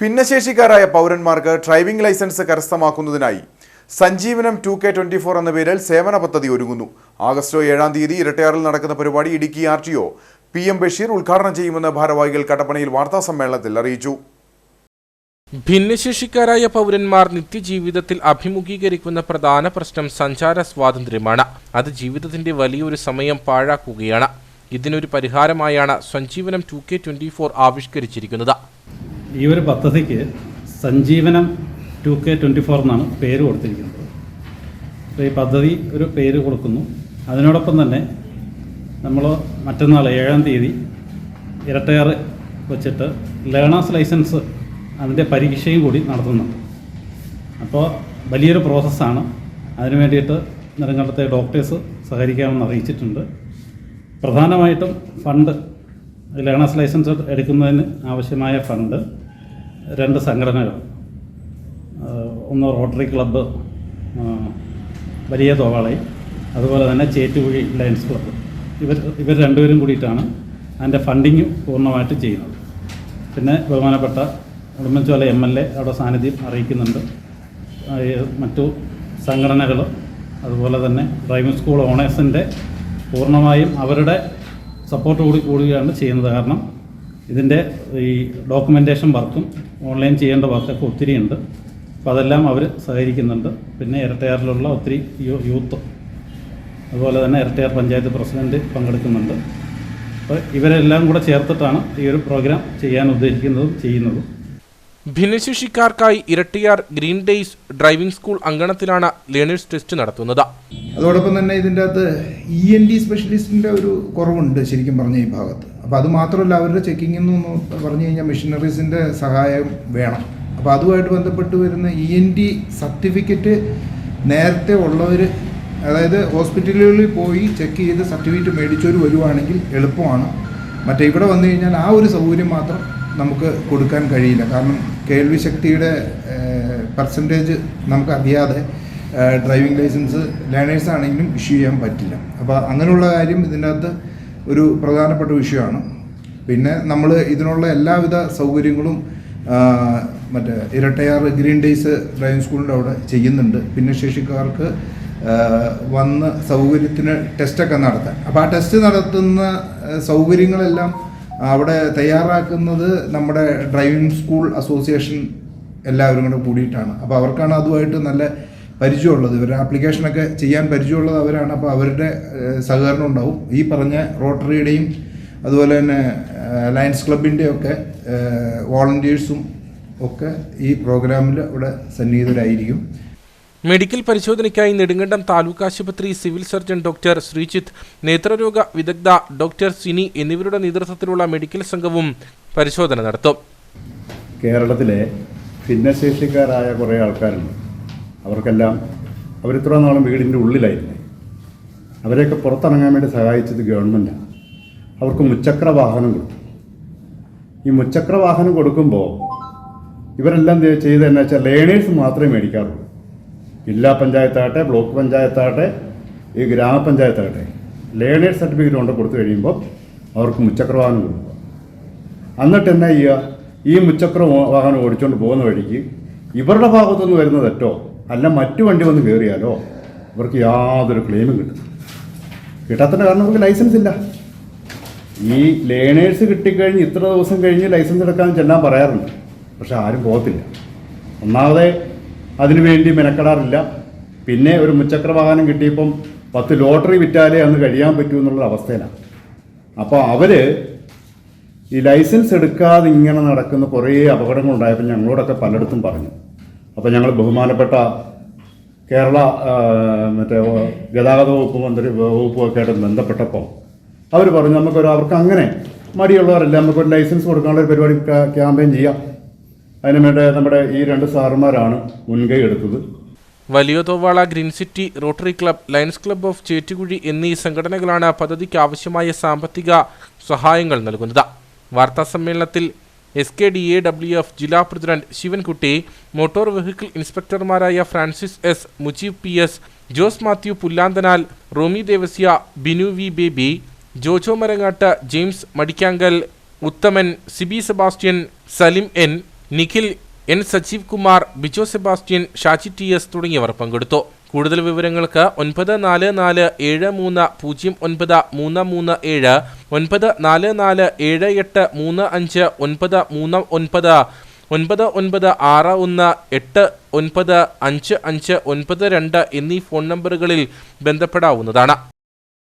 ഭിന്നശേഷിക്കാരായ പൗരന്മാർക്ക് driving licence കരസ്ഥമാക്കുന്നതിനായി Sanjeevanam two K twenty four എന്ന പേരിൽ സേവന പദ്ധതി ഒരുങ്ങുന്നു. ആഗസ്റ്റ് ഏഴാം തീയതി ഇരട്ടയാറിൽ നടക്കുന്ന പരിപാടി Idukki R T O P M Basheer ഉദ്ഘാടനം ചെയ്യുമെന്ന് ഭാരവാഹികൾ കട്ടപ്പനയിൽ വാർത്താ സമ്മേളനത്തിൽ അറിയിച്ചു. ഭിന്നശേഷിക്കാരായ പൗരന്മാർ നിത്യജീവിതത്തിൽ അഭിമുഖീകരിക്കുന്ന പ്രധാന പ്രശ്നം സഞ്ചാര സ്വാതന്ത്ര്യമാണ്. അത് ജീവിതത്തിന്റെ വലിയൊരു സമയം പാഴാക്കുകയാണ്. ഇതിനൊരു പരിഹാരമായാണ് Sanjeevanam two K twenty four ആവിഷ്കരിച്ചിരിക്കുന്നത്. ഈ ഒരു പദ്ധതിക്ക് Sanjeevanam two K twenty four എന്നാണ് പേര് കൊടുത്തിരിക്കുന്നത്. അപ്പോൾ ഈ പദ്ധതി ഒരു പേര് കൊടുക്കുന്നു. അതിനോടൊപ്പം തന്നെ നമ്മൾ മറ്റന്നാൾ ഏഴാം തീയതി ഇരട്ടയാറ് വെച്ചിട്ട് ലേണേഴ്സ് ലൈസൻസ് അതിന്റെ പരീക്ഷയും കൂടി നടത്തുന്നുണ്ട്. അപ്പോൾ വലിയൊരു പ്രോസസ്സാണ് അതിനു വേണ്ടിയിട്ട് നെടുങ്കണ്ടത്തെ ഡോക്ടേഴ്സ് സഹകരിക്കാമെന്ന് അറിയിച്ചിട്ടുണ്ട്. പ്രധാനമായിട്ടും ഫണ്ട് ലേണേഴ്സ് ലൈസൻസ് എടുക്കുന്നതിന് ആവശ്യമായ ഫണ്ട് രണ്ട് സംഘടനകൾ. ഒന്ന് റോട്ടറി ക്ലബ്ബ് വലിയ തോവാളി അതുപോലെ തന്നെ ചേറ്റുകുഴി ലയൻസ് ക്ലബ്ബ് ഇവർ ഇവർ രണ്ടുപേരും കൂടിയിട്ടാണ് അതിന്റെ ഫണ്ടിങ് പൂർണമായിട്ട് ചെയ്യുന്നത്. പിന്നെ ബഹുമാനപ്പെട്ട ഉടുമ്പൻചോല എം എൽ എ അവിടെ സാന്നിധ്യം അറിയിക്കുന്നുണ്ട്. മറ്റു സംഘടനകൾ അതുപോലെ തന്നെ ഡ്രൈവിംഗ് സ്കൂൾ ഓണേഴ്സിന്റെ പൂർണമായും അവരുടെ സപ്പോർട്ട് കൂടി കൂടുകയാണ് ചെയ്യുന്നത്. കാരണം ഇതിന്റെ ഈ ഡോക്യുമെന്റേഷൻ വർക്കും ഓൺലൈൻ ചെയ്യേണ്ട വർക്കൊക്കെ ഒത്തിരി ഉണ്ട്. അപ്പോൾ അതെല്ലാം അവർ സഹകരിക്കുന്നുണ്ട്. പിന്നെ ഇരട്ടയാറിലുള്ള ഒത്തിരി യൂത്ത് അതുപോലെ തന്നെ ഇരട്ടയാർ പഞ്ചായത്ത് പ്രസിഡന്റ് പങ്കെടുക്കുന്നുണ്ട്. അപ്പോൾ ഇവരെല്ലാം കൂടെ ചേർത്തിട്ടാണ് ഈ ഒരു പ്രോഗ്രാം ചെയ്യാൻ ഉദ്ദേശിക്കുന്നതും ചെയ്യുന്നതും. ഭിന്നശേഷിക്കാർക്കായി Irattayar green days driving school അങ്കണത്തിലാണ് learners test നടത്തുന്നത്. അതോടൊപ്പം തന്നെ ഇതിന്റെ അകത്ത് ഇ എൻ ഡി സ്പെഷ്യലിസ്റ്റിന്റെ ഒരു കുറവുണ്ട് ശരിക്കും പറഞ്ഞ ഈ ഭാഗത്ത്. അപ്പോൾ അത് മാത്രമല്ല അവരുടെ ചെക്കിംഗ് എന്ന് പറഞ്ഞു കഴിഞ്ഞാൽ മെഷീനറീസിന്റെ സഹായം വേണം. അപ്പോൾ അതുമായിട്ട് ബന്ധപ്പെട്ട് വരുന്ന ഇ എൻ ഡി സർട്ടിഫിക്കറ്റ് നേരത്തെ ഉള്ളവർ അതായത് ഹോസ്പിറ്റലുകളിൽ പോയി ചെക്ക് ചെയ്ത് സർട്ടിഫിക്കറ്റ് മേടിച്ചവർ വരുവാണെങ്കിൽ എളുപ്പമാണ്. മറ്റേ ഇവിടെ വന്നു കഴിഞ്ഞാൽ ആ ഒരു സൗകര്യം മാത്രം നമുക്ക് കൊടുക്കാൻ കഴിയില്ല. കാരണം കേൾവി ശക്തിയുടെ പെർസെന്റേജ് നമുക്ക് അറിയാതെ ഡ്രൈവിംഗ് ലൈസൻസ് ലേണേഴ്സ് ആണെങ്കിലും ഇഷ്യൂ ചെയ്യാൻ പറ്റില്ല. അപ്പോൾ അങ്ങനെയുള്ള കാര്യം ഇതിന്റെ അകത്ത് ഒരു പ്രധാനപ്പെട്ട വിഷയമാണ്. പിന്നെ നമ്മൾ ഇതിനുള്ള എല്ലാവിധ സൗകര്യങ്ങളും മറ്റേ ഇരട്ടയാർ ഗ്രീൻ ഡേയ്സ് ഡ്രൈവിംഗ് സ്കൂളിന്റെ അവിടെ ചെയ്യുന്നുണ്ട്. ഭിന്നശേഷിക്കാർക്ക് വന്ന് സൗകര്യത്തിന് ടെസ്റ്റൊക്കെ നടത്താൻ. അപ്പോൾ ആ ടെസ്റ്റ് നടത്തുന്ന സൗകര്യങ്ങളെല്ലാം അവിടെ തയ്യാറാക്കുന്നത് നമ്മുടെ ഡ്രൈവിംഗ് സ്കൂൾ അസോസിയേഷൻ എല്ലാവരും കൂടെ കൂടിയിട്ടാണ്. അപ്പോൾ അവർക്കാണ് അതുമായിട്ട് നല്ല പരിചയമുള്ളത്. ഇവരുടെ ആപ്ലിക്കേഷനൊക്കെ ചെയ്യാൻ പരിചയമുള്ളത് അവരാണ്. അപ്പോൾ അവരുടെ സഹകരണം ഉണ്ടാവും. ഈ പറഞ്ഞ റോട്ടറിയുടെയും അതുപോലെ തന്നെ അലയൻസ് ക്ലബിന്റെയും ഒക്കെ വോളണ്ടിയേഴ്സും ഒക്കെ ഈ പ്രോഗ്രാമിൽ ഇവിടെ സന്നിഹിതരായിരിക്കും മെഡിക്കൽ പരിശോധനയ്ക്കായി നെടുങ്കണ്ടം താലൂക്ക് ആശുപത്രി സിവിൽ സർജൻ ഡോക്ടർ ശ്രീജിത്ത് നേത്രരോഗ വിദഗ്ധ ഡോക്ടർ സിനി എന്നിവരുടെ നേതൃത്വത്തിലുള്ള മെഡിക്കൽ സംഘവും പരിശോധന നടത്തും. കേരളത്തിലെ ഭിന്നശേഷിക്കാരായ കുറേ ആൾക്കാരുണ്ട്. അവർക്കെല്ലാം അവരിത്ര നാളും വീടിന്റെ ഉള്ളിലായിരുന്നു. അവരെയൊക്കെ പുറത്തിറങ്ങാൻ വേണ്ടി സഹായിച്ചത് ഗവൺമെന്റാണ് അവർക്ക് മുച്ചക്ര വാഹനം കൊടുത്തു. ഈ മുച്ചക്ര വാഹനം കൊടുക്കുമ്പോൾ ഇവരെല്ലാം ചെയ്തതെന്നു വെച്ചാൽ ലേണേഴ്സ് മാത്രമേ മേടിക്കാറുള്ളൂ. ജില്ലാ പഞ്ചായത്താകട്ടെ ബ്ലോക്ക് പഞ്ചായത്താകട്ടെ ഈ ഗ്രാമപഞ്ചായത്താകട്ടെ ലേണേഴ്സ് സർട്ടിഫിക്കറ്റ് കൊണ്ട് കൊടുത്തു കഴിയുമ്പോൾ അവർക്ക് മുച്ചക്ര വാഹനം കൊടുക്കുക. എന്നിട്ട് എന്നാ ചെയ്യുക? ഈ മുച്ചക്ര വാഹനം ഓടിച്ചുകൊണ്ട് പോകുന്ന വഴിക്ക് ഇവരുടെ ഭാഗത്തുനിന്ന് വരുന്ന തെറ്റോ അല്ല മറ്റു വണ്ടി വന്ന് കയറിയാലോ ഇവർക്ക് യാതൊരു ക്ലെയിമും കിട്ടും കിട്ടാത്തതിന്റെ കാരണം ഇവർക്ക് ലൈസൻസ് ഇല്ല. ഈ ലേണേഴ്സ് കിട്ടിക്കഴിഞ്ഞ് ഇത്ര ദിവസം കഴിഞ്ഞ് ലൈസൻസ് എടുക്കാൻ ചെല്ലാൻ പറയാറുണ്ട്. പക്ഷെ ആരും പോകത്തില്ല. ഒന്നാമതെ അതിനുവേണ്ടി മെനക്കെടാറില്ല. പിന്നെ ഒരു മുച്ചക്ര വാഹനം കിട്ടിയപ്പം പത്ത് ലോട്ടറി വിറ്റാലേ അന്ന് കഴിയാൻ പറ്റൂ എന്നുള്ള അവസ്ഥയിലാണ്. അപ്പോൾ അവർ ഈ ലൈസൻസ് എടുക്കാതെ ഇങ്ങനെ നടക്കുന്ന കുറേ അപകടങ്ങൾ അപകടങ്ങളുണ്ടായപ്പോൾ ഞങ്ങളോടൊക്കെ പലയിടത്തും പറഞ്ഞു. അപ്പോൾ ഞങ്ങൾ ബഹുമാനപ്പെട്ട കേരള മറ്റേ ഗതാഗത വകുപ്പ് മന്ത്രി വകുപ്പുമൊക്കെ ആയിട്ട് ബന്ധപ്പെട്ടപ്പോൾ അവർ പറഞ്ഞു നമുക്കൊരു അവർക്ക് അങ്ങനെ മടിയുള്ളവരല്ല നമുക്കൊരു ലൈസൻസ് കൊടുക്കാനുള്ള ഒരു പരിപാടി ക്യാമ്പയിൻ ചെയ്യാം. അതിന് വേണ്ടി നമ്മുടെ ഈ രണ്ട് സാറന്മാരാണ് മുൻകൈ എടുത്തത്. വലിയ Thovala green city rotary club lions club of Chettukuzhi എന്നീ സംഘടനകളാണ് പദ്ധതിക്ക് ആവശ്യമായ സാമ്പത്തിക സഹായങ്ങൾ നൽകുന്നത്. വാർത്താ സമ്മേളനത്തിൽ S K D A W F ജില്ലാ president Sivankutty motor vehicle ഇൻസ്പെക്ടർമാരായ Francis S Mujeeb P S Jose Mathew Pullanthanal Romy Devasya Binu V Baby Jojo Marangattu James Madikkankal Uthaman Siby Sebastian Salim N Nikhil N Sajeev Kumar Bijo Sebastian Shaji T S തുടങ്ങിയവർ പങ്കെടുത്തു. കൂടുതൽ വിവരങ്ങൾക്ക് ഒൻപത് നാല് നാല് ഏഴ് മൂന്ന് പൂജ്യം ഒൻപത് മൂന്ന് മൂന്ന് ഏഴ് ഒൻപത് നാല് നാല് ഏഴ് എട്ട് മൂന്ന് അഞ്ച് ഒൻപത് മൂന്ന് ഒൻപത് ഒൻപത് ഒൻപത് ആറ് ഒന്ന് എട്ട് ഒൻപത് അഞ്ച് അഞ്ച് ഒൻപത് രണ്ട് എന്നീ ഫോൺ നമ്പറുകളിൽ ബന്ധപ്പെടാവുന്നതാണ്.